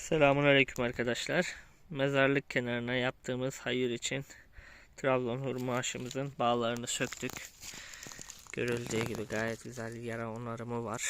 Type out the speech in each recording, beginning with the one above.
Selamun Aleyküm arkadaşlar. Mezarlık kenarına yaptığımız hayır için Trabzon hurma aşımızın bağlarını söktük. Görüldüğü gibi gayet güzel yara onarımı var.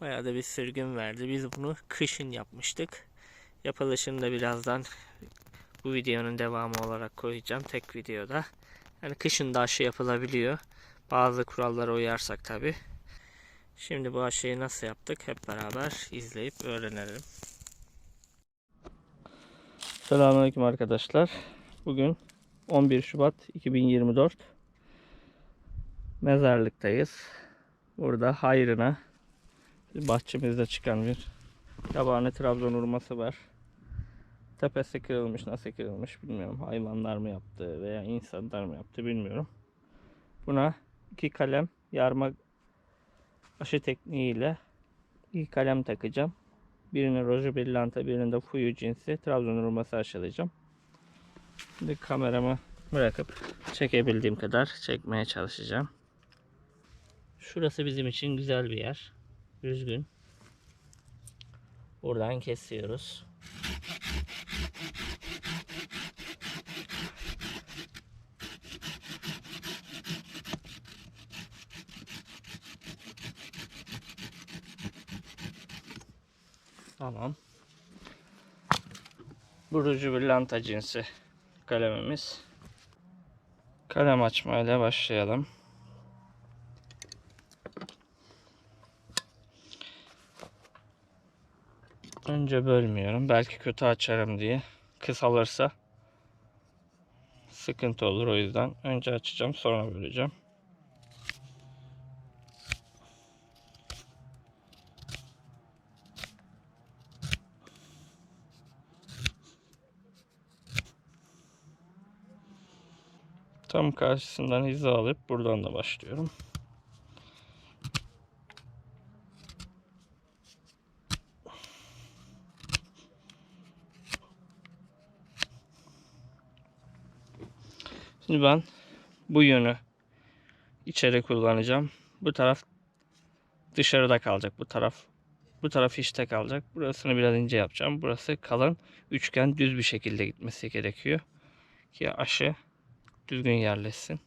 Bayağı da bir sürgün verdi. Biz bunu kışın yapmıştık. Yapılışını da birazdan bu videonun devamı olarak koyacağım tek videoda. Yani kışın da aşı yapılabiliyor. Bazı kurallara uyarsak tabi. Şimdi bu aşıyı nasıl yaptık hep beraber izleyip öğrenelim. Selamünaleyküm arkadaşlar. Bugün 11 Şubat 2024. Mezarlıktayız. Burada hayrına bahçemizde çıkan bir yabani Trabzon hurması var. Tepesi kırılmış, nasıl kırılmış bilmiyorum. Hayvanlar mı yaptı veya insanlar mı yaptı bilmiyorum. Buna iki kalem yarma aşı tekniğiyle iki kalem takacağım. Birini Rojo Bellanta, birini de Fuyu cinsi Trabzon hurması aşılayacağım. Şimdi kameramı bırakıp çekebildiğim kadar çekmeye çalışacağım. Şurası bizim için güzel bir yer. Düzgün. Buradan kesiyoruz. Tamam. Burucu bir lanta cinsi kalemimiz. Kalem açmayla başlayalım. Önce bölmüyorum. Belki kötü açarım diye. Kısalırsa sıkıntı olur o yüzden. Önce açacağım sonra böleceğim. Tam karşısından hiza alıp buradan da başlıyorum. Şimdi ben bu yönü içeri kullanacağım. Bu taraf dışarıda kalacak. Bu taraf bu taraf işte kalacak. Burasını biraz ince yapacağım. Burası kalın üçgen düz bir şekilde gitmesi gerekiyor. Ki aşı düzgün yerleşsin.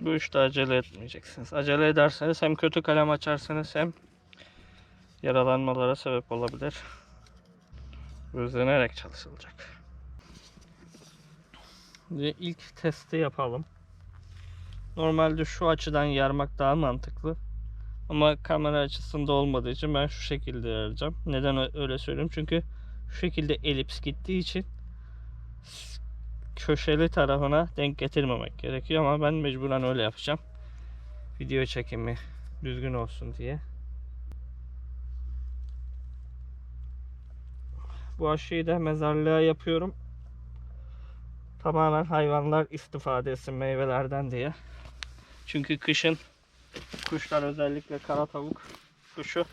Bu işte acele etmeyeceksiniz. Acele ederseniz hem kötü kalem açarsanız hem yaralanmalara sebep olabilir. Özlenerek çalışılacak. Şimdi ilk testi yapalım. Normalde şu açıdan yarmak daha mantıklı. Ama kamera açısında olmadığı için ben şu şekilde yaracağım. Neden öyle söylüyorum? Çünkü şu şekilde elips gittiği için köşeli tarafına denk getirmemek gerekiyor ama ben mecburen öyle yapacağım. Video çekimi düzgün olsun diye. Bu aşıyı da mezarlığa yapıyorum. Tamamen hayvanlar istifade etsin meyvelerden diye. Çünkü kışın kuşlar özellikle kara tavuk kuşu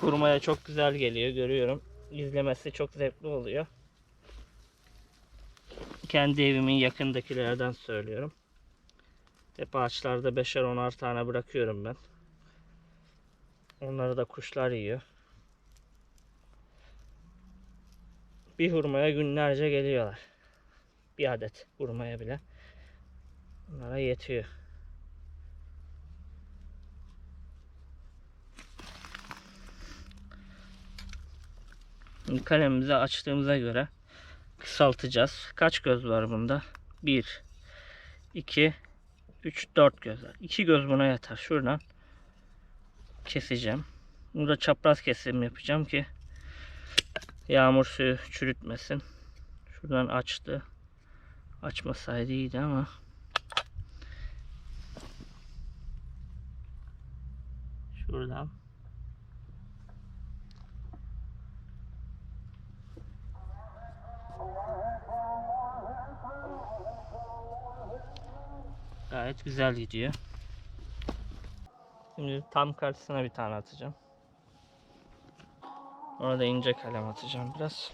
kurmaya çok güzel geliyor görüyorum. İzlemesi çok zevkli oluyor kendi evimin yakındakilerden söylüyorum. Hep ağaçlarda beşer onar tane bırakıyorum ben. Onları da kuşlar yiyor. Bir hurmaya günlerce geliyorlar. Bir adet hurmaya bile. Onlara yetiyor. Şimdi kalemimizi açtığımıza göre kısaltacağız. Kaç göz var bunda? 1 2 3 4 göz var. 2 göz buna yeter. Şuradan keseceğim. Burada çapraz kesim yapacağım ki yağmur suyu çürütmesin. Şuradan açtı. Açmasaydı iyiydi ama şuradan Gayet güzel gidiyor. Şimdi tam karşısına bir tane atacağım. Orada ince kalem atacağım biraz.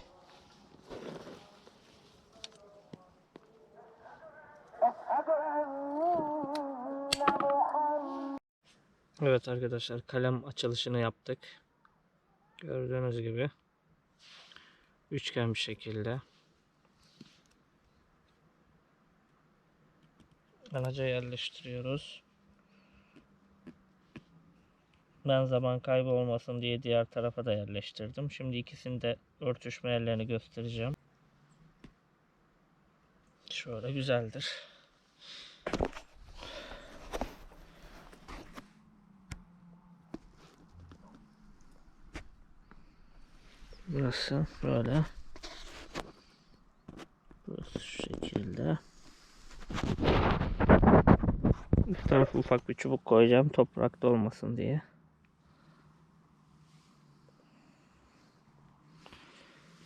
Evet arkadaşlar kalem açılışını yaptık. Gördüğünüz gibi üçgen bir şekilde. Anaca yerleştiriyoruz. Ben zaman kaybı olmasın diye diğer tarafa da yerleştirdim. Şimdi ikisini de örtüşme yerlerini göstereceğim. Şöyle güzeldir. Burası böyle. Burası şu şekilde. Bu tarafa ufak bir çubuk koyacağım toprakta olmasın diye.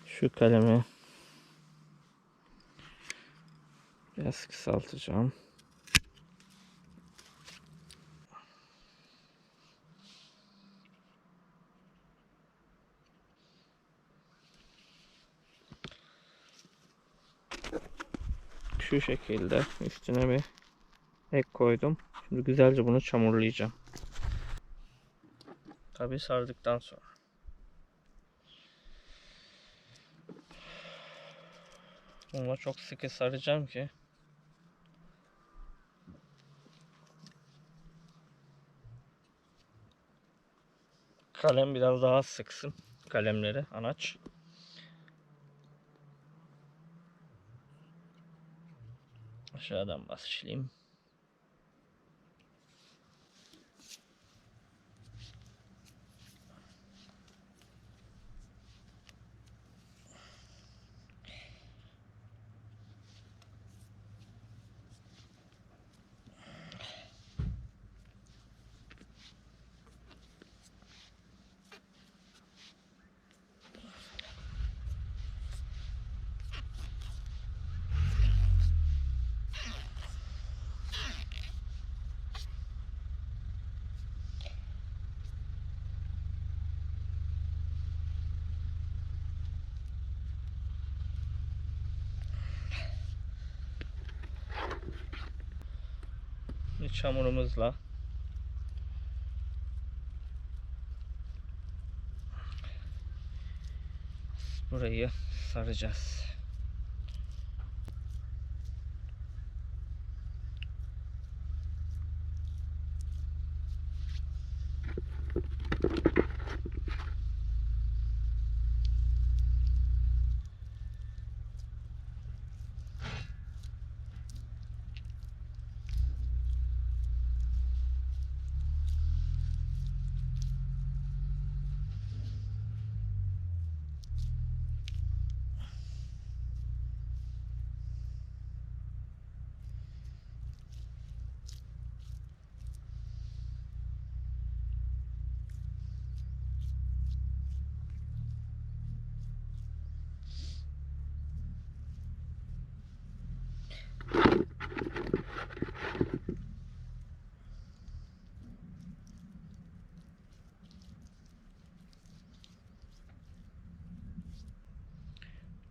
Şu kalemi biraz kısaltacağım. Şu şekilde üstüne bir ek koydum. Şimdi güzelce bunu çamurlayacağım. Tabi sardıktan sonra. Bununla çok sıkı saracağım ki kalem biraz daha sıksın kalemleri anaç. Aşağıdan başlayayım. Çamurumuzla burayı saracağız.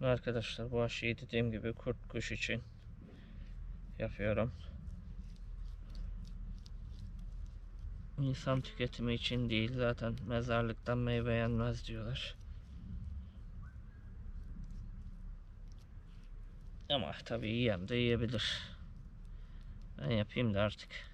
Arkadaşlar bu aşıyı dediğim gibi kurt kuş için yapıyorum. İnsan tüketimi için değil zaten mezarlıktan meyve yenmez diyorlar. Ama tabii yiyem de yiyebilir. Ben yapayım da artık.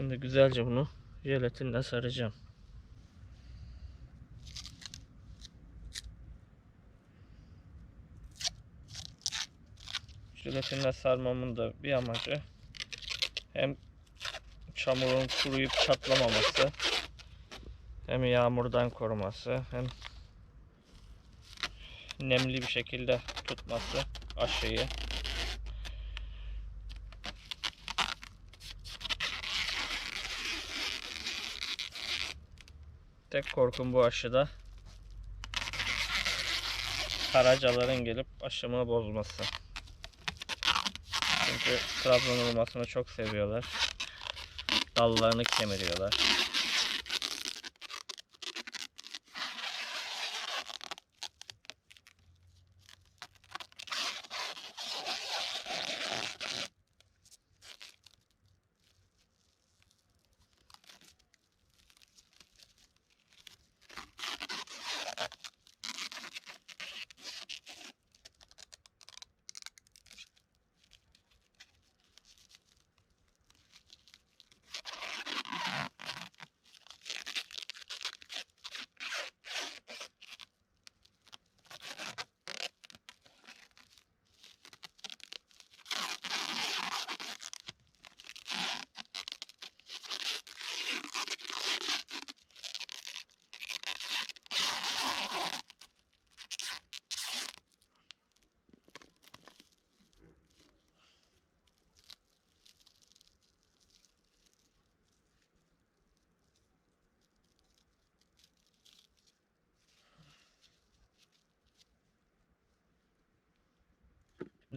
Şimdi güzelce bunu jelatinle saracağım. Jelatinle sarmamın da bir amacı hem çamurun kuruyup çatlamaması hem yağmurdan koruması hem nemli bir şekilde tutması aşıyı. Tek korkum bu aşıda karacaların gelip aşımı bozması. Çünkü Trabzon hurmasını çok seviyorlar. Dallarını kemiriyorlar.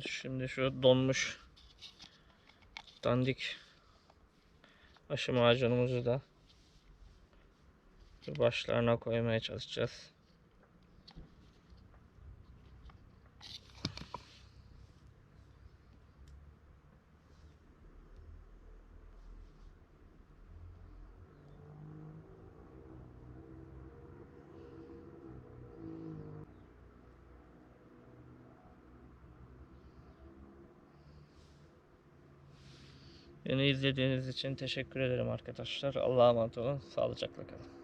Şimdi şu donmuş dandik aşı macunumuzu da başlarına koymaya çalışacağız. Beni izlediğiniz için teşekkür ederim arkadaşlar. Allah'a emanet olun. Sağlıcakla kalın.